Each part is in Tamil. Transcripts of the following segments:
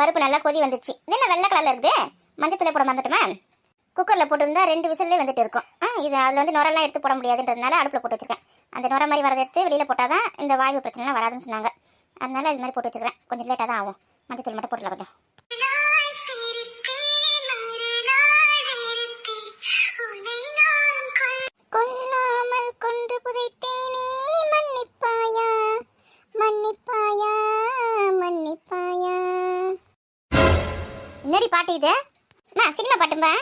பருப்பு நல்லா கொதி வந்துச்சு. இது என்ன வெள்ளை கலரில் இருக்குது? மஞ்சத்தில் போட மறந்துட்டுமா? குக்கரில் போட்டிருந்தா ரெண்டு விசில்லே வந்துட்டு இருக்கும். ஆ இது அதில் வந்து நுரெல்லாம் எடுத்து போட முடியாதுன்றதுனால அடுப்பில் போட்டு வச்சிருக்கேன். அந்த நுர மாதிரி வரதை எடுத்து வெளியில் போட்டால் தான் இந்த வாய்வு பிரச்சனைலாம் வராதுன்னு சொன்னாங்க. அதனால இது மாதிரி போட்டு வச்சிருக்கேன் கொஞ்சம் லேட்டாக தான் ஆகும். மஞ்சத்தூள் மட்டும் போட்டுல கொஞ்சம். பாட்டு இது? அம்மா சினிமா பாட்டும்பா?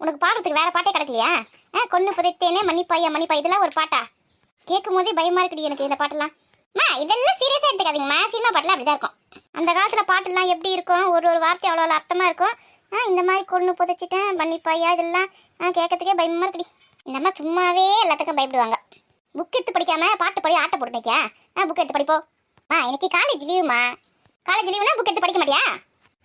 உனக்கு பாடுறதுக்கு வேற பாட்டே கிடைக்கலையா? ஆ கொன்று புதைத்தேனே மன்னிப்பாயா மன்னிப்பா இதெல்லாம் ஒரு பாட்டா? கேட்கும் போதே பயமா இருக்குடி எனக்கு இந்த பாட்டெல்லாம். அம்மா இதெல்லாம் சீரியஸாக எடுத்துக்காதீங்கம்மா. சினிமா பாட்டுலாம் அப்படிதான் இருக்கும். அந்த காலத்தில் பாட்டுலாம் எப்படி இருக்கும்? ஒரு ஒரு வார்த்தை அவ்வளோ அவ்வளோ அர்த்தமாக இருக்கும். ஆ இந்த மாதிரி கொன்று புதைச்சிட்டேன் மன்னிப்பாயா இதெல்லாம் ஆ கேட்கறதுக்கே பயமா இருக்குடி. இந்த அம்மா சும்மாவே எல்லாத்துக்கும் பயப்படுவாங்க. புக் எடுத்து படிக்காம பாட்டு படி ஆட்டை போட்டு நிற்க ஆ புக் எடுத்து படிப்போ ஆ இன்னைக்கு காலேஜ் லீவுமா காலேஜ் லீவுனா புக் எடுத்து படிக்க மாட்டியா?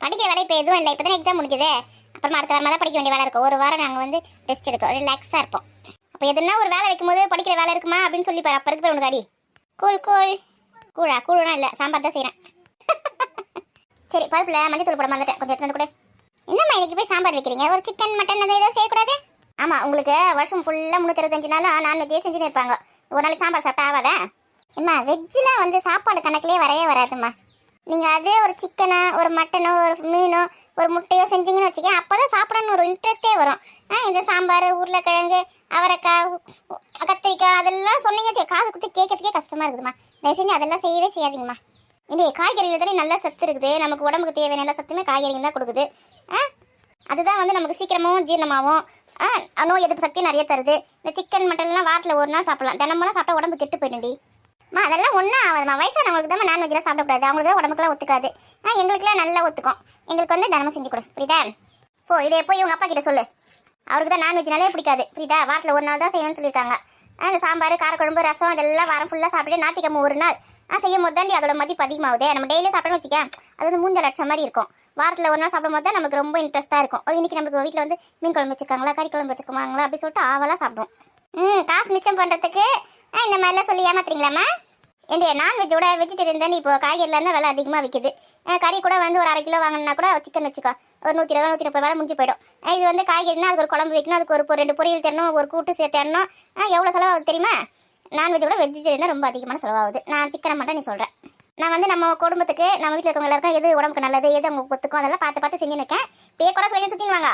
படிக்கிற வேலை இப்போ எதுவும் இல்லை. இப்போ தான் எக்ஸாம் முடிஞ்சது. அப்புறமா அடுத்த வாரமாக தான் படிக்க வேண்டிய வேலை இருக்கும். ஒரு வாரம் நாங்கள் வந்து ரெஸ்ட் எடுக்கிறோம். ரிலாக்ஸாக இருப்போம். அப்போ எதுனா ஒரு வேலை வைக்கும்போது படிக்கிற வேலை இருக்குமா அப்படின்னு சொல்லி பாரு. அப்போ இருக்கிற உனக்கு அடி. கூழ் கூழ். கூழா? கூழா இல்லை. சாம்பார் தான் செய்கிறேன் சரி பருப்பில் மஞ்சள் தூள் போட மறந்துட்டேன். கொஞ்சம் எடுத்து வந்து கொடு. என்னம்மா இன்னைக்கு போய் சாம்பார் வைக்கிறீங்க? ஒரு சிக்கன் மட்டன் அந்த ஏதோ செய்யக்கூடாது? ஆமாம் உங்களுக்கு வருஷம் ஃபுல்லாக முந்நூற்றி நாளும் நான்வெஜ்ஜே செஞ்சுன்னு இருப்பாங்க. ஒரு நாளைக்கு சாம்பார் சாப்பிட்டா ஆகாதா? அம்மா வெஜ்ஜில் வந்து சாப்பாடு கணக்குலேயே வரவே வராதும்மா. நீங்கள் அதே ஒரு சிக்கனோ ஒரு மட்டனோ ஒரு மீனோ ஒரு முட்டையோ செஞ்சீங்கன்னு வச்சுக்கேன் அப்போ தான் சாப்பிடணும்னு ஒரு இன்ட்ரெஸ்ட்டே வரும். ஆ இந்த சாம்பார் உருளைக்கிழங்கு அவரைக்காய் கத்திரிக்காய் அதெல்லாம் சொன்னீங்க வச்சுக்க காது கொடுத்து கேட்கறதுக்கே கஷ்டமாக இருக்குதும்மா. தயவு செஞ்சு அதெல்லாம் செய்யவே செய்யாதீங்கம்மா. இந்த காய்கறிகள் தானே நல்ல சத்து இருக்குது. நமக்கு உடம்புக்கு தேவையான எல்லா சத்துமே காய்கறிகள் தான் கொடுக்குது. ஆ அதுதான் வந்து நமக்கு சீக்கிரமாகவும் ஜீரணமாகும் ஆ நோய் எதிர்ப்பு சக்தி நிறைய தருது. இந்த சிக்கன் மட்டன்லாம் வாரத்தில் ஒரு நாள் சாப்பிடலாம். தினமெல்லாம் சாப்பிட்டா உடம்பு கெட்டு போயிடும்டி. மா அதெல்லாம் ஒன்றும் ஆகாதுமா வயசானவங்களுக்கு தான் நான்வெஜ்லாம் சாப்பிடக்கூடாது. அவங்களுக்கு தான் உடம்புக்குலாம் ஒத்துக்காது. ஆ எங்களுக்குலாம் நல்லா ஒத்துக்கும். எங்களுக்கு வந்து தினமும் செஞ்சு கொடு. புரியுதா? போ இதை போய் உங்கள் அப்பா கிட்ட சொல்லு. அவருக்கு தான் நான்வெஜ்னாலே பிடிக்காது. புரியுதா? வாரத்தில் ஒரு நாள் தான் செய்யணும்னு சொல்லியிருக்காங்க. அந்த சாம்பார் காரக்குழம்பு ரசம் இதெல்லாம் வாரம் ஃபுல்லாக சாப்பிட்டு ஞாத்திக்கிழமை ஒரு நாள். ஆ செய்யும் போது தாண்டி அதோட மதிப்பு அதிகமாகுது. நம்ம டெய்லி சாப்பிட்டோம்னு வச்சுக்க அது வந்து மூஞ்ச லட்சம் மாதிரி இருக்கும். வாரத்தில் ஒரு நாள் சாப்பிடும் போது தான் நமக்கு ரொம்ப இன்ட்ரெஸ்ட்டாக இருக்கும். ஓ, இன்னைக்கு நமக்கு வீட்டில் வந்து மீன் குழம்பு வச்சிருக்காங்களா கறி குழம்பு வச்சிருக்காங்களா அப்படி சொல்லிட்டு ஆவலாக சாப்பிடுவோம். ம் காசு மிச்சம் பண்ணுறதுக்கு இந்த மாதிரிலாம் சொல்லி ஏமாத்துறீங்களாம்மா என்னுடைய நான்வெஜ்ஜோட வெஜிடேரியன் தான் இப்போ காய்கறில இருந்தால் விலை அதிகமாக விற்கிது கறி கூட வந்து ஒரு அரை கிலோ வாங்கினா கூட சிக்கன் வச்சுக்கோ. ஒரு நூற்றி இருபது நூற்றி முப்பது வேலை முடிஞ்சு போயிடும். இது வந்து காய்கறினா அதுக்கு ஒரு குழம்பு வைக்கணும் அதுக்கு ஒரு ரெண்டு பொரியல் தரணும் ஒரு கூட்டு சேர்த்து தரணும். எவ்வளோ செலவாகுது தெரியுமா? நான்வெஜ்ஜோட வெஜிடேரியன் தான் ரொம்ப அதிகமான செலவாகுது. நான் சிக்கனை மட்டும் நீ சொல்கிறேன் நான் வந்து நம்ம குடும்பத்துக்கு நம்ம வீட்டில் இருக்கவங்க எல்லாருக்கும் எது உடம்புக்கு நல்லது எது உங்களுக்கு ஒத்துக்கும் அதெல்லாம் பார்த்து பார்த்து செஞ்சு நிற்கேன் இப்பயே கூட சொல்லி சுற்றினுவாங்க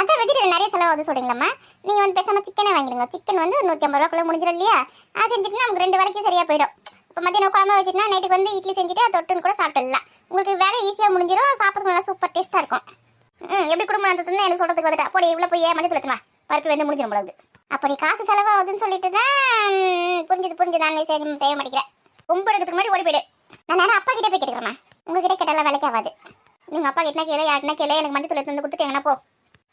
அதான் வெஜிடேரியன் நிறைய செலவாகுது சொல்கிறீங்களாம்மா நீங்கள் வந்து பேசாமல் சிக்கனே வாங்கிடுங்க. சிக்கன் வந்து ஒரு நூற்றி ஐம்பது ரூபாக்குள்ள முடிஞ்சிடும் இல்லையா? அது செஞ்சுட்டு நமக்கு ரெண்டு வேலைக்கு சரியாக போயிடும். இப்போ மத்தியானம் குழம்பு வச்சுட்டுனா நைட்டுக்கு வந்து இட்லி செஞ்சுட்டு தொட்டுன்னு கூட சாப்பிட்டுடலாம். உங்களுக்கு வேலை ஈஸியாக முடிஞ்சிடும் சாப்பிட்றதுக்கு நல்லா சூப்பர் டேஸ்ட்டாக இருக்கும். ம் எப்படி குடும்பம் நடத்துதுன்னு எனக்கு சொல்கிறதுக்கு வந்துட்டா போடி இவ்வளோ போய் ஏன் மஞ்சள் வைக்கணும் பருப்பு வந்து முடிஞ்சிடும் போல அப்படி காசு செலவாகுதுன்னு சொல்லிட்டு தான் புரிஞ்சுது புரிஞ்சுது. நான் சரி செய்ய மாட்டேங்கிறேன். கும்பு எடுக்கிறதுக்கு முன்னாடி ஓடி போயிடு. நான் நேரம் அப்பா கிட்டே போய் கேட்டுக்கிறேம்மா. உங்ககிட்ட கேட்டாலாம் வேலைக்கு ஆகாது. நீங்கள் அப்பா கிட்டனா கேளு யாருன்னா கேளு. எனக்கு மஞ்சள் தூள் எடுத்து வந்து கொடுத்துட்டு எங்கன்னா போ.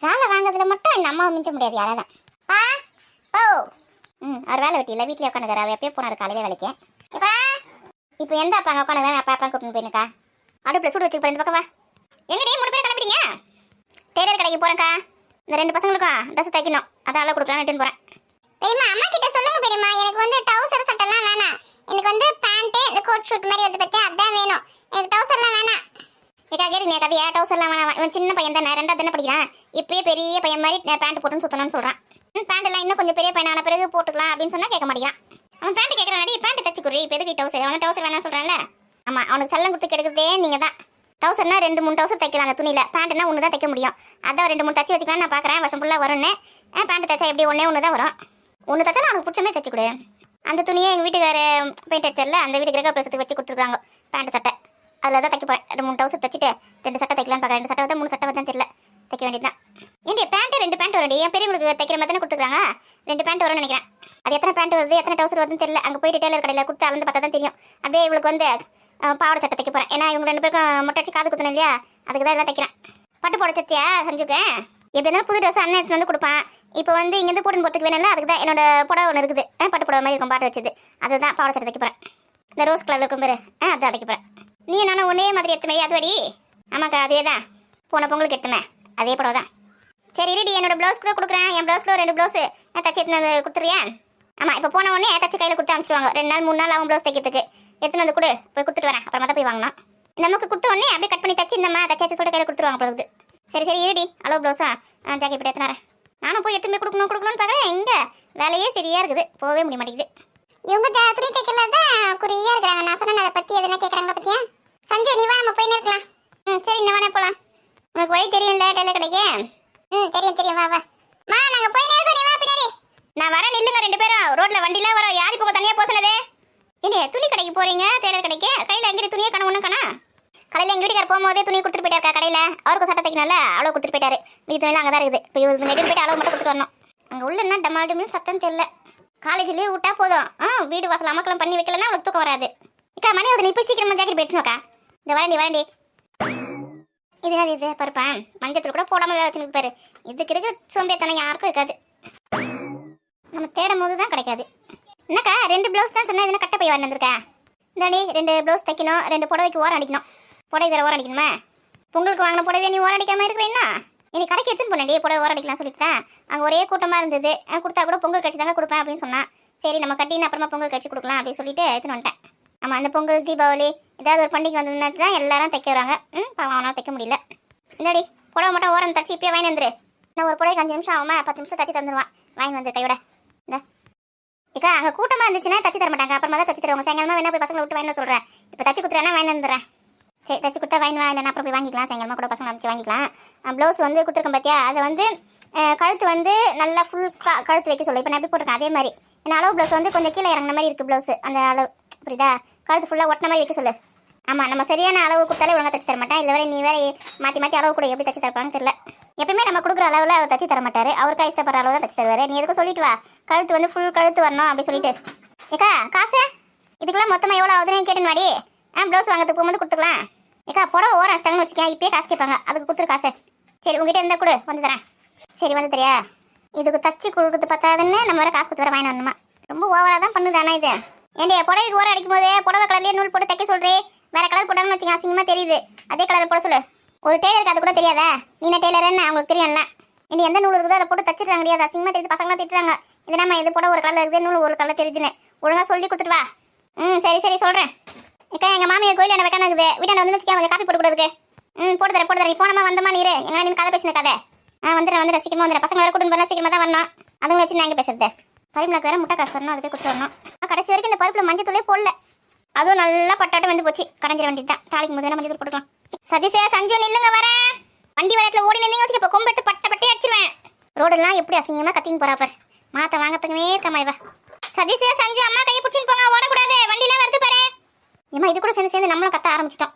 வேலை வாங்குறதுல மட்டும் எங்கள் அம்மாவை மிஞ்ச முடியாது யாரால ஆ ஓ ம் அவர் வேலை வெட்டி இல்லை வீட்டிலே உட்காந்துக்காரு அவர் எப்பயோ போனார் காலையில் வேலைக்கு. இப்போ இப்போ எந்த அப்பா அங்கே உட்காந்து அப்பா அப்பா கூட்டின்னு போயிருக்கா அடுப்பில் சூடு வச்சுக்க இந்த பக்கம் வா. எங்கடி மூணு பேர் கிளம்பிட்டீங்க? டெய்லர் கடைக்கு போகிறேன்க்கா இந்த ரெண்டு பசங்களுக்கும் ட்ரெஸ் தைக்கணும். அதான் அளவு கொடுக்கலாம்னு போகிறேன் பெரியம்மா அம்மா கிட்ட சொல்லுங்க பெரியம்மா. எனக்கு வந்து டவுசர் சட்டெல்லாம் வேணாம். எனக்கு வந்து பேண்ட்டு இந்த கோட் ஷூட் மாதிரி வந்து பற்றி அதான் வேணும். எனக்கு டவுசர்லாம் வேணாம். ஏக்கா கேடு நீ கதையா டவுசர்லாம் வேணாம் இவன் சின்ன பையன் தானே ரெண்டாவது தானே படிக்கிறான். இப்பயே பெரிய பையன் மாதிரி பேண்ட் போட்டுன்னு சுத்தணும்னு சொல்கிறான் பேண்ட் எல்லாம் இன்னும் கொஞ்சம் பெரிய பையனான பிறகு போட்டுக்கலாம் அப்படின்னு சொன்னால் கேட்க மாட்டேங்கிறான். அவன் பேண்ட் கேட்கறான் பேண்ட் தச்சு குறி இப்போ எதுக்கு டவுசர் அவன் டவுசர் வேணாம் சொல்கிறான்ல ஆமாம் அவனுக்கு செல்லம் கொடுத்து கெடுக்கிறதே நீங்கள் தான். டவுசர்னா ரெண்டு மூணு டவுசர் தைக்கலாம் அந்த துணியில். பேண்ட்னா ஒன்று தான் தைக்க முடியும். அதான் ரெண்டு மூணு தச்சு வச்சுக்கலாம் நான் பார்க்குறேன் வருஷம் ஃபுல்லாக வரும்னு. பேண்ட் தைச்சா எப்படி? ஒன்றே ஒன்று தான் வரும். ஒன்று தச்சாலும் அவனுக்கு பிடிச்சமே மாதிரி தச்சு கொடு. அந்த துணியை எங்கள் வீட்டுக்கார பெயிண்ட் அடிச்சர்ல அந்த வீட்டுக்கு கிரக பிரசத்துக்கு வச்சு கொடுத்துருக்காங்க பேண்ட் சட்டை. அதில் தான் தைக்க போகிறேன் ரெண்டு மூணு டவுசர் தச்சுட்டு ரெண்டு சட்டை தைக்கலான்னு பார்க்குறேன். ரெண்டு சட்டை வந்து மூணு சட்டை வந்து தெரியல. தைக்க வேண்டியதுதான் ஏண்டி பேண்ட்டு ரெண்டு பேண்ட் வரும் என் பெரியவங்களுக்கு தைக்கிற மாதிரி தானே கொடுத்துருக்காங்க? ரெண்டு பேண்ட் வரும்னு நினைக்கிறேன். அது எத்தனை பேண்ட் வருது எத்தனை டவுசர் வருதுன்னு தெரியல. அங்கே போயிட்டு டெய்லர் கடையில் கொடுத்து அளந்து பார்த்தா தான் தெரியும். அப்படியே இவளுக்கு வந்து அஹ், பாவாடை சட்டை தைக்க போகிறேன் ஏன்னா இவங்க ரெண்டு பேருக்கும் மொட்டை அடிச்சு காது குத்தணும் இல்லையா? அதுக்கு தான் எல்லாம் தைக்கிறேன். பட்டு போட சத்தியா சஞ்சுக்கு? எப்படி இருந்தாலும் புது ட்ரெஸ் அண்ணன் எடுத்துட்டு வந்து கொடுப்பான். இப்போ வந்து இங்கேருந்து போட்டுன்னு போகிறதுக்கு வேணும்ல அதுக்கு தான் என்னோட புடவை ஒன்று இருக்குது. பட்டு புடவை மாதிரி இருக்கும் பாட்டு வச்சது. அதுதான் பாவாடை சட்டை தைக்க போகிறேன் இந்த ரோஸ் கலர் இருக்கும் பேர். ஆ அதான் தைக்க போகிறேன் நீ நானும் ஒன்னே மாதிரி எடுத்துமே அதுவடி? ஆமாக்கா அதே தான் போன பொங்கலுக்கு எடுத்துமே. அதே படம் தான் சரி ரெடி என்னோட ப்ளவுஸ் கூட கொடுக்குறேன். என் ப்ளவுஸ் கூட ரெண்டு ப்ளவுஸ் தச்சு எடுத்துன்னு வந்து கொடுத்துறியா? ஆமாம் இப்போ போன உடனே தச்சு கையில் கொடுத்து அனுப்பிச்சிடுவாங்க ரெண்டு நாள் மூணு நாள் ஆகும் ப்ளவுஸ் தைக்கிறதுக்கு. எடுத்துன்னு வந்து கொடு. போய் கொடுத்துட்டு வரேன். அப்புறமா தான் போய் வாங்கலாம் நமக்கு கொடுத்த உடனே அப்படியே கட் பண்ணி தச்சு இந்தம்மா தச்சாச்சு சொல்லிட்டு கையில் கொடுத்துருவாங்க போல சரி சரி இருடி. அளவு ப்ளவுஸா ஜாக்கெட் இப்படி எத்தனாரேன் நானும் போய் எத்தனை கொடுக்கணும் கொடுக்கணும்னு பார்க்குறேன். எங்கே? வேலையே சரியா இருக்குது. போகவே முடிய மாட்டேங்குது. இவங்க துணி தைக்கல தான் குறியா இருக்கிறாங்க. நான் சொன்னேன் அதை பத்தி எதுனா கேட்குறாங்க பத்தியா? சஞ்சய் நீ வா நம்ம போய் இருக்கலாம். ம் சரி இன்னும் வேணா போகலாம் உனக்கு வழி தெரியும்ல டெய்லர் கடைக்கு? ம் தெரியும் தெரியும் வா வா. மா நாங்க போய் இருக்கோம் நீ வா பின்னாடி. நான் வரேன் நில்லுங்க ரெண்டு பேரும். ரோட்ல வண்டிலாம் வரோம் யார் இப்போ தனியா போக என்ன துணி கடைக்கு போறீங்க டெய்லர் கடைக்கு? கையில எங்கிட்ட துணியே காண ஒன்றும் காணா? கடையில் எங்கள் வீட்டுக்கார போகும்போதே துணி கொடுத்துட்டு போயிட்டாருக்கா கடையில். அவருக்கு சட்டை தைக்கணும்ல அளவு கொடுத்துட்டு போயிட்டாரு. மீதி துணி அங்கே தான் இருக்குது. இப்போ இவருக்கு நெட்டு போயிட்டு அளவு மட்டும் கொடுத்துட்டு வரணும். அங்கே உள்ள என்ன டமாடுமே சத்தம் தெரியல. காலேஜ் லீவ் விட்டா போதும். ஆ வீடு வாசல் அமக்கலம் பண்ணி வைக்கலன்னா அவளுக்கு தூக்கம் வராது. அக்கா மணி வந்து நீ போய் சீக்கிரமா ஜாக்கெட் போயிட்டுருக்கா இந்த வரண்டி வரண்டி. இது என்னது இது? பருப்பேன் மஞ்சத்தில் கூட போடாமல் வேலை வச்சுருக்கு பாரு. இதுக்கு இருக்கிற சோம்பேத்தனம் யாருக்கும் இருக்காது. நம்ம தேடும் போது தான் கிடைக்காது. என்னக்கா ரெண்டு ப்ளவுஸ் தான் சொன்னால் இதுனா கட்டை போய் வரணும் வந்திருக்கா? இந்தாடி ரெண்டு ப்ளவுஸ் தைக்கணும் ரெண்டு புடவைக்கு ஓரம் அடிக்கணும். புடவை வேறு ஓரம் அடிக்கணுமா. பொங்கலுக்கு வாங்கின புடவை நீ ஓரம் அடிக்காமல் இருக்கிறேன்னா இன்னைக்கு கடைக்கு எடுத்துன்னு போனேன். புடவை ஓரம் அடிக்கலாம் சொல்லிட்டு அங்கே ஒரே கூட்டமாக இருந்தது. கொடுத்தா கூட பொங்கல் கட்சி தாங்க கொடுப்பேன் அப்படின்னு சொன்னான் சரி நம்ம கட்டின்னு அப்புறமா பொங்கல் கட்சி கொடுக்கலாம் அப்படின்னு சொல்லிட்டு எடுத்துன்னு வந்துட்டேன். ஆமாம் அந்த பொங்கல் தீபாவளி ஏதாவது ஒரு பண்டிகை வந்ததுன்னா தான் எல்லாரும் தைக்க வராங்க ம் பாவம் அவனால் தைக்க முடியல. இந்தாடி புடவை மட்டும் ஓரம் தச்சு இப்பயே வாங்கி வந்துரு. நான் ஒரு புடவைக்கு அஞ்சு நிமிஷம் ஆகுமா? பத்து நிமிஷம் தச்சு தந்துடுவான் வாங்கி வந்து கையோட. இந்த. இக்கா அங்கே கூட்டமாக இருந்துச்சுன்னா தச்சு தர மாட்டாங்க அப்புறமா தான் தச்சு தருவாங்க. சாயங்காலமாக வேணா போய் பசங்களை விட்டு வாங்கி சொல்கிறேன் இப்போ தச்சு குத்துறேன்னா வாங்கி வந்துடுறேன். சரி தச்சு கொடுத்தா வாங்கி வா இல்லைன்னா அப்புறம் போய் வாங்கிக்கலாம். சாயங்காலமா கூட பசங்க அமைச்சு வாங்கிக்கலாம். ப்ளவுஸ் வந்து கொடுத்துருக்கேன் பார்த்தியா அதை வந்து கழுத்து வந்து நல்லா ஃபுல் கழுத்து வைக்க சொல்லு. இப்போ நான் எப்படி போட்டிருக்கேன்? அதே மாதிரி. ஏன்னா அளவு ப்ளவுஸ் வந்து கொஞ்சம் கீழே இறங்குன மாதிரி இருக்குது ப்ளவுஸ் அந்த அளவு. புரியுதா? கழுத்து ஃபுல்லாக ஒட்டின மாதிரி வைக்க சொல்லு. ஆமாம் நம்ம சரியான அளவு கொடுத்தாலே ஒழுங்கா தச்சு தர மாட்டேன். இல்லை வரை நீ வேற மாற்றி மாற்றி அளவு கூட. எப்படி தச்சு தரப்பான்னு தெரியல. எப்பயுமே நம்ம கொடுக்குற அளவில் அவர் தச்சு தர மாட்டாரு. அவருக்கா இஷ்டப்படுற அளவு தான் தச்சு தருவார். நீ எதுக்கும் சொல்லிட்டு வா. கழுத்து வந்து ஃபுல் கழுத்து வரணும் அப்படி சொல்லிட்டு. ஏக்கா காசு? இதுக்கெல்லாம் மொத்தமாக எவ்வளோ ஆகுதுன்னு கேட்டுன்னு வாடி. ஆ ப்ளவுஸ் வாங்கிறதுக்கு போகும்போது கொடுத்துக்கலாம். ஏக்கா புடவை ஓரம் வச்சிட்டாங்கன்னு வச்சுக்கேன். இப்பயே காசு கேட்பாங்க. அதுக்கு கொடுத்துரு காசு. சரி உங்ககிட்ட இருந்தால் கொடு. வந்து தரேன். சரி வந்து தெரியா. இதுக்கு தச்சு கொடுக்குறது பத்தாதுன்னு நம்ம வேற காசு கொடுத்து வர வாங்கி வரணுமா? ரொம்ப ஓவராக தான் பண்ணுது ஆனால் இது. ஏண்டி புடவைக்கு ஓரம் அடிக்கும் போது புடவை கலர்லேயே நூல் போட்டு தைக்க சொல்கிறே வேற கலர் போட்டாங்கன்னு வச்சுங்க அசிங்கமாக தெரியுது. அதே கலர் போட சொல்லு. ஒரு டெய்லருக்கு அது கூட தெரியாதா? நீ என்ன அவங்களுக்கு தெரியும்ல. இனி எந்த நூல் இருக்குதோ அதை போட்டு தச்சிடுறாங்க கிடையாது அசிங்கமாக தெரியுது. பசங்களாம் திட்டுறாங்க. இது நம்ம இது போட ஒரு கலர் இருக்குது நூல் ஒரு கலர் தெரியுதுன்னு. ஒழுங்காக சொல்லி கொடுத்துட்டு வா. ம் சரி சரி சொல்கிறேன் இக்கா எங்கள் மாமியார் கோயில் என்ன வைக்கான இருக்குது. வீட்டாண்ட வந்து வச்சுக்கா கொஞ்சம் காப்பி போட்டு கொடுக்குறதுக்கு ம் போட்டு தரேன் போட்டு தரேன். போனமா வந்தமா நீரு எங்க நீ கதை பேசின கதை. ஆ வந்துடுறேன் வந்துடுறேன். சீக்கிரமா வந்துடுறேன். பசங்க வர கூட்டிட்டு போனா சீக்கிரமா தான் வரணும். அதுங்க வச்சு நான் பேசுறது? பரிமலாக்கு வேற முட்டை காசு வரணும் அதுக்கு கொடுத்து வரணும். கடைசி வரைக்கும் இந்த பருப்பில் மஞ்சள் தூளே போடல. அதுவும் நல்லா பட்டாட்டம் வந்து போச்சு. கடைஞ்சிட வேண்டியது தான் தாளிக்கு முதல்ல மஞ்சள் தூள் போட்டுக்கலாம். சதீஷே சஞ்சு நில்லுங்க வரேன் வண்டி வரத்துல ஓடி நின்று வச்சுக்க இப்போ கொம்பெடுத்து பட்ட பட்டி அடிச்சிருவேன். ரோடெல்லாம் எப்படி அசிங்கமா கத்தின்னு போறா பாரு. மாத்த வாங்கத்துக்குமே இருக்கமா இவ. சதீஷே சஞ்சு அம்மா கையை பிடிச்சின்னு போங்க. ஓடக்கூடாது. வண்டிலாம் வருது பாரு. ஏமா இது கூட சேர்ந்து சேர்ந்து நம்மளும் கத்த ஆரம்பிச்சிட்டோம்.